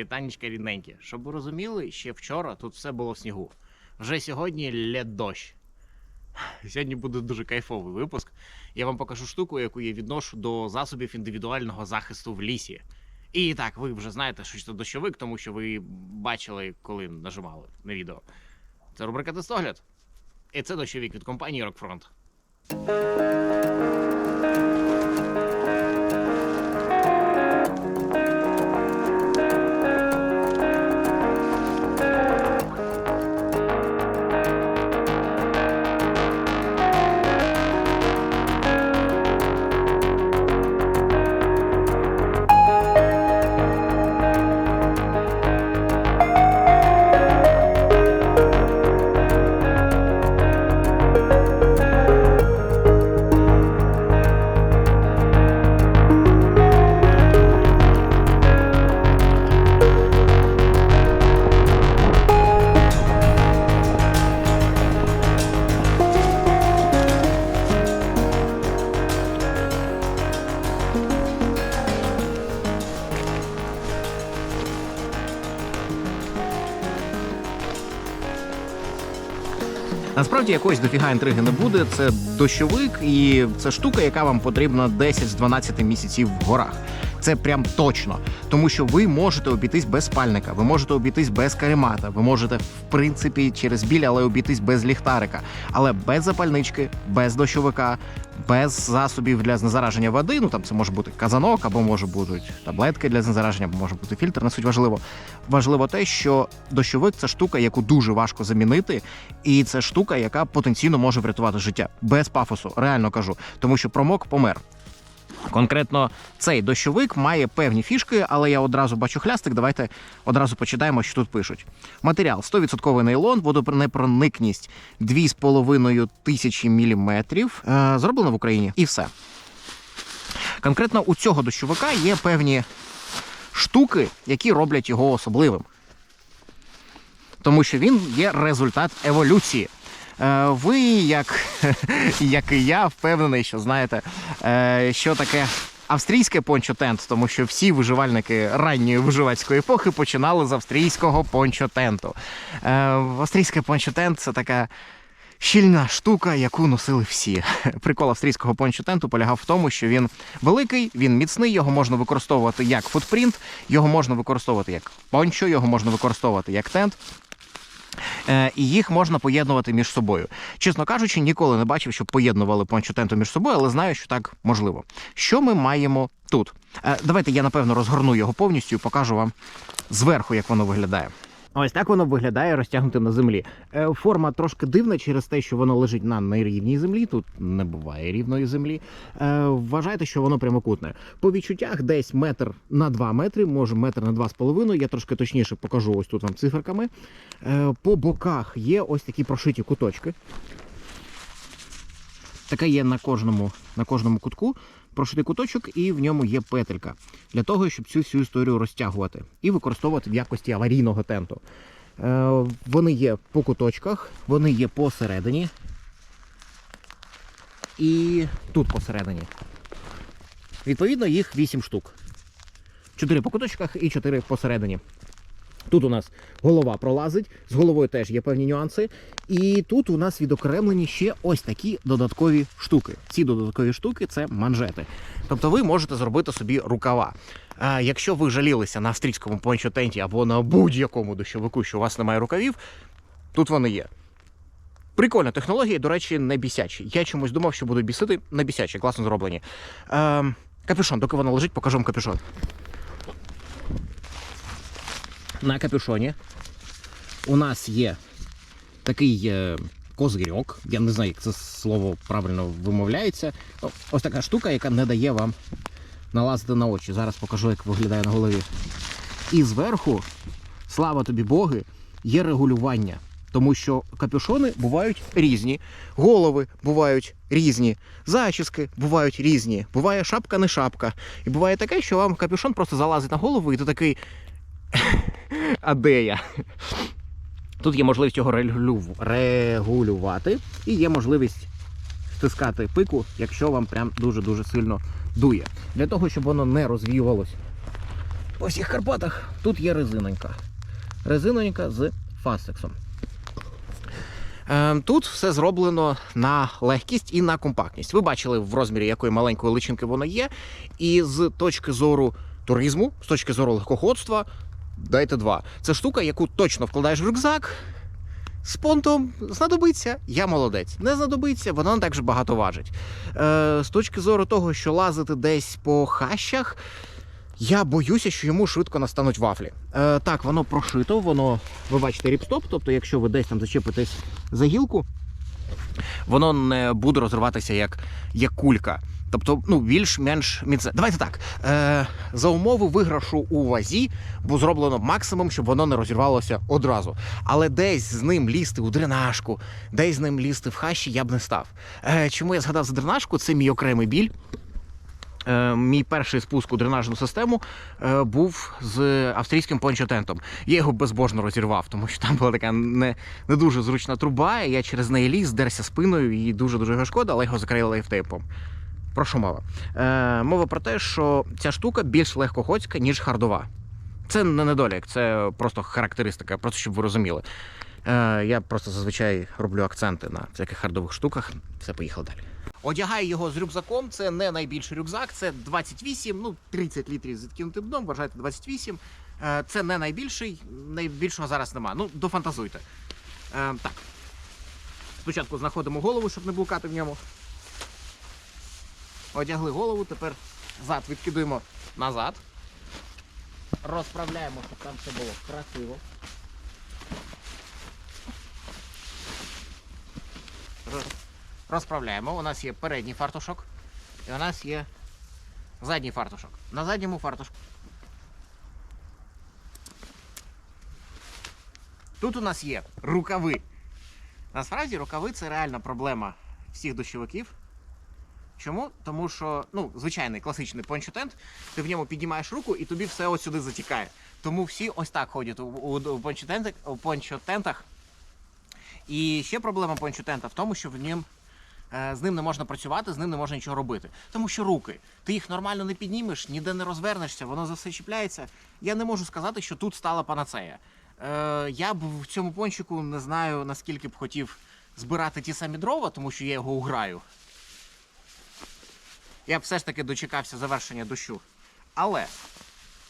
Вітанечка рідненькі. Щоб ви розуміли, ще вчора тут все було в снігу. Вже сьогодні лед дощ. Сьогодні буде дуже кайфовий випуск. Я вам покажу штуку, яку я відношу до засобів індивідуального захисту в лісі. І так, ви вже знаєте, що це дощовик, тому що ви бачили, коли нажимали на відео. Це рубрика Тестогляд. І це дощовик від компанії Rockfront. Насправді якоїсь дофіга інтриги не буде. Це дощовик, і це штука, яка вам потрібна 10 з 12 місяців в горах. Це прям точно, тому що ви можете обійтись без спальника, ви можете обійтись без каремата, ви можете в принципі через біль, але обійтись без ліхтарика, але без запальнички, без дощовика, без засобів для знезараження води. Ну там це може бути казанок, або може бути таблетки для знезараження, або може бути фільтр. Не суть важливо. Важливо те, що дощовик це штука, яку дуже важко замінити, і це штука, яка потенційно може врятувати життя без пафосу. Реально кажу, тому що промок помер. Конкретно цей дощовик має певні фішки, але я одразу бачу хлястик. Давайте одразу почитаємо, що тут пишуть. Матеріал 100% нейлон, водонепроникність 2,5 тисячі міліметрів. Е, зроблено в Україні. І все. Конкретно у цього дощовика є певні штуки, які роблять його особливим. Тому що він є результат еволюції. Е, Ви, як, як і я, впевнений, що знаєте, е, що таке австрійське пончо-тент, тому що всі виживальники ранньої виживацької епохи починали з австрійського пончо-тенту. Е, Австрійське пончо-тент це така. Щільна штука, яку носили всі. Прикол австрійського пончо-тенту полягав в тому, що він великий, він міцний, його можна використовувати як футпринт, його можна використовувати як пончо, його можна використовувати як тент. Е, І їх можна поєднувати між собою. Чесно кажучи, ніколи не бачив, щоб поєднували пончо-тенту між собою, але знаю, що так можливо. Що ми маємо тут? Е, Давайте я напевно розгорну його повністю і покажу вам зверху, як воно виглядає. Ось так воно виглядає розтягнуте на землі. Е, Форма трошки дивна через те, що воно лежить на нерівній землі. Тут не буває рівної землі. Е, Вважайте, що воно прямокутне. По відчуттях десь метр на 2 метри, може метр на 2,5. Я трошки точніше покажу ось тут вам циферками. Е, По боках є ось такі прошиті куточки. Таке є на кожному, на кожному кутку. Прошитий куточок, і в ньому є петелька для того, щоб цю всю історію розтягувати і використовувати в якості аварійного тенту. Е, вони є по куточках, вони є посередині. І тут посередині. Відповідно, їх 8 штук. 4 по куточках і 4 посередині. Тут у нас голова пролазить, з головою теж є певні нюанси. І тут у нас відокремлені ще ось такі додаткові штуки. Ці додаткові штуки це манжети. Тобто ви можете зробити собі рукава. А якщо ви жалілися на австрійському пончотенті або на будь-якому дощовику, що у вас немає рукавів, тут вони є. Прикольна технологія, до речі, не бісячі. Я чомусь думав, що будуть бісити, не бісячі, класно зроблені. Ем, капюшон, доки воно лежить, покажу вам капюшон. На капюшоні у нас є такий е, козирьок. Я не знаю, як це слово правильно вимовляється. Ось така штука, яка не дає вам налазити на очі. Зараз покажу, як виглядає на голові. І зверху, слава тобі Боги, є регулювання. Тому що капюшони бувають різні, голови бувають різні, зачіски бувають різні. Буває шапка не шапка. І буває таке, що вам капюшон просто залазить на голову, і ти такий. А де я? Тут є можливість його регулювати, і є можливість стискати пику, якщо вам прям дуже-дуже сильно дує. Для того, щоб воно не розвіювалось по всіх Карпатах. Тут є резинонька. Резинонька з фастексом. Е, Тут все зроблено на легкість і на компактність. Ви бачили в розмірі якої маленької личинки воно є. І з точки зору туризму, з точки зору легкоходства, дайте два. Це штука, яку точно вкладаєш в рюкзак. З понтом знадобиться, я молодець. Не знадобиться, воно не так же багато важить. Е, з точки зору того, що лазити десь по хащах, я боюся, що йому швидко настануть вафлі. Е, так, воно прошито, воно, ви бачите, ріпстоп, тобто, якщо ви десь там зачепитесь за гілку, воно не буде розриватися як, як кулька. Тобто, ну, більш-менш міцне. Давайте так. Е, за умови виграшу у вазі, бо зроблено максимум, щоб воно не розірвалося одразу. Але десь з ним лізти у дренажку, десь з ним лізти в хащі я б не став. Е, чому я згадав за дренажку? Це мій окремий біль. Е, Мій перший спуск у дренажну систему е, був з австрійським пончотентом. Я його безбожно розірвав, тому що там була така не, не дуже зручна труба. і Я через неї ліз, дерся спиною і дуже дуже його шкода, але його закрили лайфтейпом. Про що мова? Е, мова про те, що ця штука більш легкоходська, ніж хардова. Це не недолік, це просто характеристика, просто щоб ви розуміли. Е, я просто зазвичай роблю акценти на всяких хардових штуках. Все, поїхали далі. Одягаю його з рюкзаком. Це не найбільший рюкзак, це 28, ну 30 літрів з відкинутим дном, вважайте 28. Е, Це не найбільший, найбільшого зараз нема. Ну, дофантазуйте. Е, Так. Спочатку знаходимо голову, щоб не блукати в ньому. Одягли голову, тепер зад відкидуємо назад. Розправляємо, щоб там все було красиво. Розправляємо. У нас є передній фартушок і у нас є задній фартушок. На задньому фартушку. Тут у нас є рукави. Насправді рукави це реальна проблема всіх дощовиків. Чому? Тому що, ну, звичайний класичний пончотент, ти в ньому піднімаєш руку і тобі все ось сюди затікає. Тому всі ось так ходять у, у, у, пончотентах, у пончотентах. І ще проблема пончотента в тому, що в ньому е, з ним не можна працювати, з ним не можна нічого робити. Тому що руки, ти їх нормально не піднімеш, ніде не розвернешся, воно за все чіпляється. Я не можу сказати, що тут стала панацея. Е, я б в цьому пончику не знаю, наскільки б хотів збирати ті самі дрова, тому що я його уграю. Я б все ж таки дочекався завершення дощу. Але,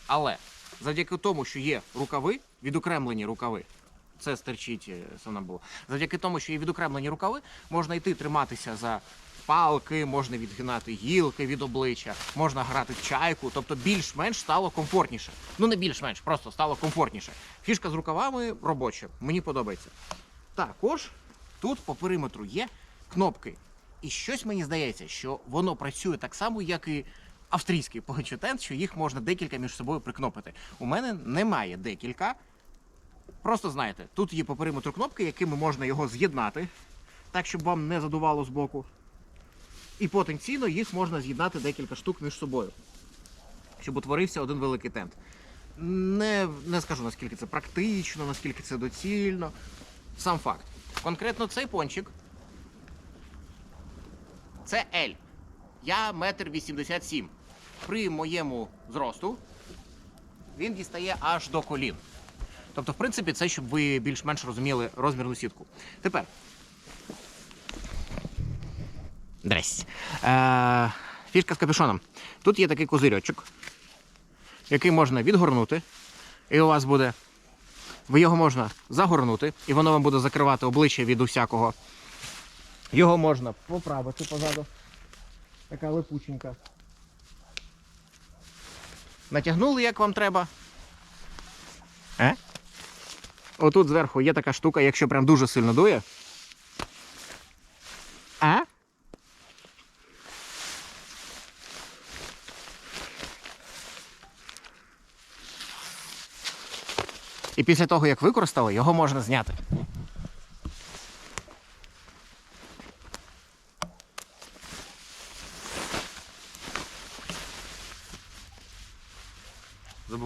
але, завдяки тому, що є рукави, відокремлені рукави, це стерчить е, було. Завдяки тому, що є відокремлені рукави, можна йти триматися за палки, можна відгинати гілки від обличчя, можна грати в чайку, тобто більш-менш стало комфортніше. Ну не більш-менш, просто стало комфортніше. Фішка з рукавами робоча, мені подобається. Також тут по периметру є кнопки. І щось мені здається, що воно працює так само, як і австрійський погачотент, що їх можна декілька між собою прикнопити. У мене немає декілька. Просто знаєте, тут є по периметру кнопки, якими можна його з'єднати, так, щоб вам не задувало збоку. І потенційно їх можна з'єднати декілька штук між собою, щоб утворився один великий тент. Не, не скажу наскільки це практично, наскільки це доцільно. Сам факт. Конкретно цей пончик це L. Я метр вісімдесят сім. При моєму зросту він дістає аж до колін. Тобто, в принципі, це щоб ви більш-менш розуміли розмірну сітку. Тепер. Дресь. Е, фішка з капюшоном. Тут є такий козирьочок, який можна відгорнути, і у вас буде. Його можна загорнути, і воно вам буде закривати обличчя від усякого. Його можна поправити позаду. Така липученька. Натягнули, як вам треба. Е? Отут зверху є така штука, якщо прям дуже сильно дує. А? І після того, як використали, його можна зняти.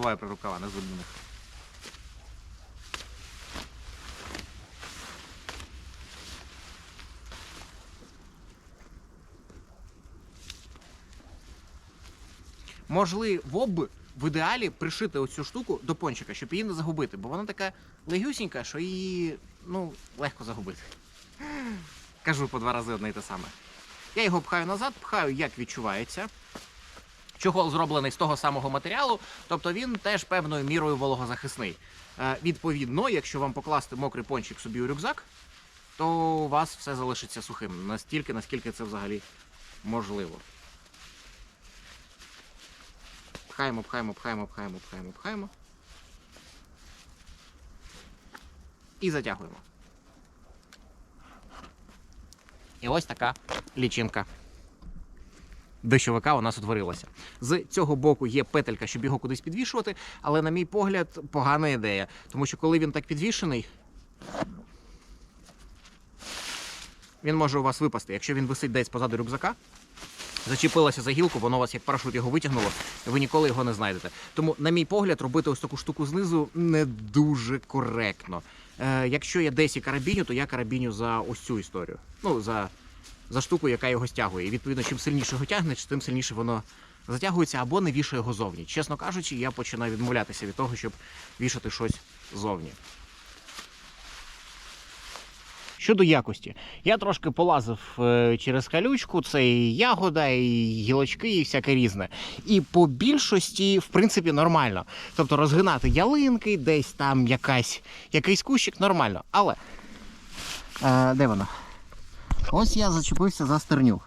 Забуваю про рукава, не забуду. Можливо б в ідеалі пришити оцю штуку до пончика, щоб її не загубити, бо вона така легюсінька, що її ну, легко загубити. Кажу по два рази одне й те саме. Я його пхаю назад, пхаю, як відчувається. Чохол зроблений з того самого матеріалу, тобто він теж певною мірою вологозахисний. Е, відповідно, якщо вам покласти мокрий пончик собі у рюкзак, то у вас все залишиться сухим. Настільки, наскільки це взагалі можливо. Пхаємо, пхаємо, пхаємо, пхаємо, пхаємо, пхаємо. І затягуємо. І ось така лічинка. Дощовика у нас утворилася. З цього боку є петелька, щоб його кудись підвішувати, але, на мій погляд, погана ідея. Тому що коли він так підвішений, він може у вас випасти. Якщо він висить десь позаду рюкзака, зачепилося за гілку, воно у вас як парашут його витягнуло, ви ніколи його не знайдете. Тому, на мій погляд, робити ось таку штуку знизу не дуже коректно. Е, якщо я десь і карабіню, то я карабіню за ось цю історію. Ну, за, за штуку, яка його стягує. І відповідно, чим сильніше його тягнеш, тим сильніше воно затягується або не вішає його зовні. Чесно кажучи, я починаю відмовлятися від того, щоб вішати щось зовні. Щодо якості, я трошки полазив е, через калючку, це і ягода, і гілочки, і всяке різне. І по більшості, в принципі, нормально. Тобто розгинати ялинки, десь там якась, якийсь кущик нормально. Але е, де воно? Ось я зачепився за стерню.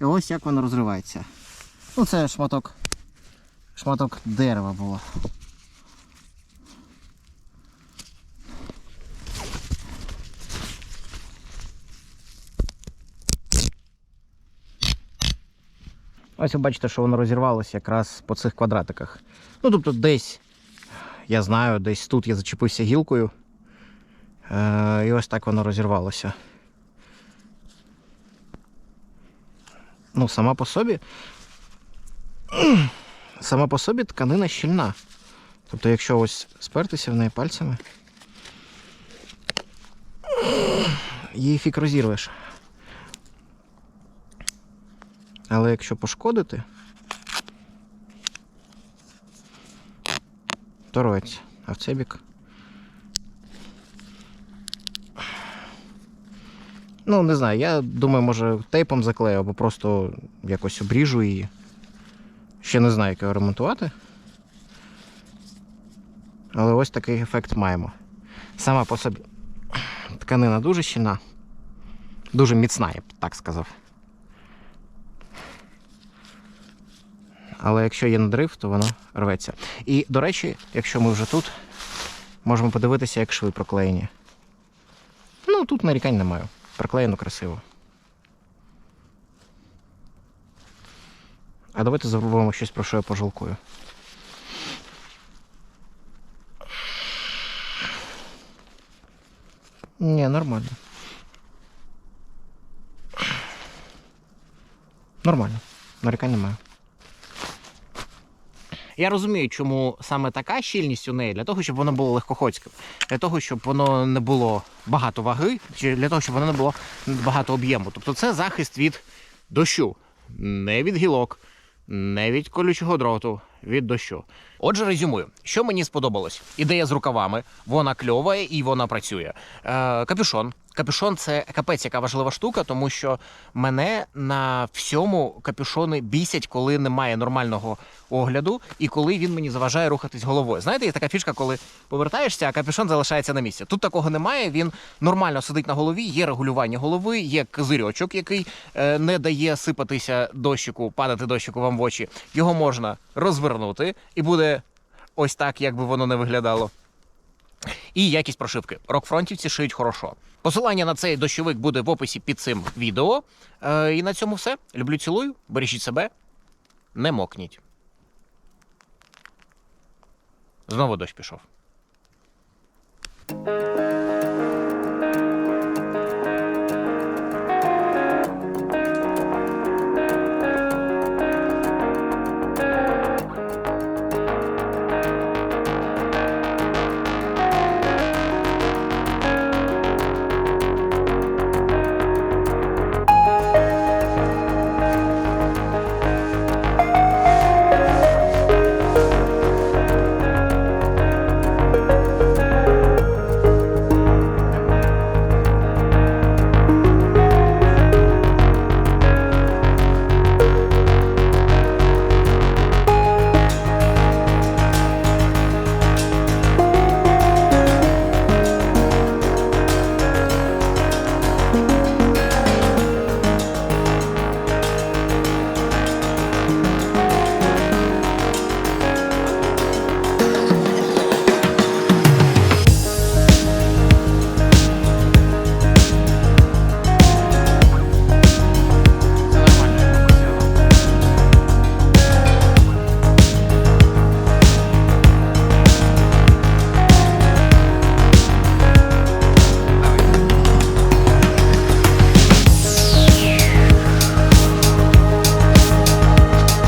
І ось як воно розривається. Ну, це шматок, шматок дерева було. Ось ви бачите, що воно розірвалося якраз по цих квадратиках. Ну, тобто, десь, я знаю, десь тут я зачепився гілкою. Е, і ось так воно розірвалося. Ну, сама по собі. Сама по собі тканина щільна. Тобто, якщо ось спертися в неї пальцями, її фік розірвеш. Але якщо пошкодити, то рветься. А в цей бік. Ну, не знаю, я думаю, може тейпом заклею або просто якось обріжу її. Ще не знаю, як його ремонтувати. Але ось такий ефект маємо. Сама по собі тканина дуже щільна, дуже міцна, я б так сказав. Але якщо є надрив, то воно рветься. І, до речі, якщо ми вже тут, можемо подивитися, як шви проклеєні. Ну, тут нарікань не маю. Проклеєно красиво. А давайте зробимо щось, про що я пожалкую. Ні, нормально. Нормально. Нарікань немає. Я розумію, чому саме така щільність у неї, для того, щоб воно було легкоходським, для того, щоб воно не було багато ваги, чи для того, щоб воно не було багато об'єму. Тобто це захист від дощу, не від гілок, не від колючого дроту, від дощу. Отже, резюмую, що мені сподобалось. Ідея з рукавами, вона кльова і вона працює. Е, капюшон. Капюшон це капець, яка важлива штука, тому що мене на всьому капюшони бісять, коли немає нормального огляду і коли він мені заважає рухатись головою. Знаєте, є така фішка, коли повертаєшся, а капюшон залишається на місці. Тут такого немає. Він нормально сидить на голові, є регулювання голови, є козирьочок, який е, не дає сипатися дощику, падати дощику вам в очі. Його можна розвернути, і буде ось так, як би воно не виглядало. І якість прошивки. Рокфронтівці шиють хорошо. Посилання на цей дощовик буде в описі під цим відео. Е, і на цьому все. Люблю, цілую, бережіть себе, не мокніть. Знову дощ пішов.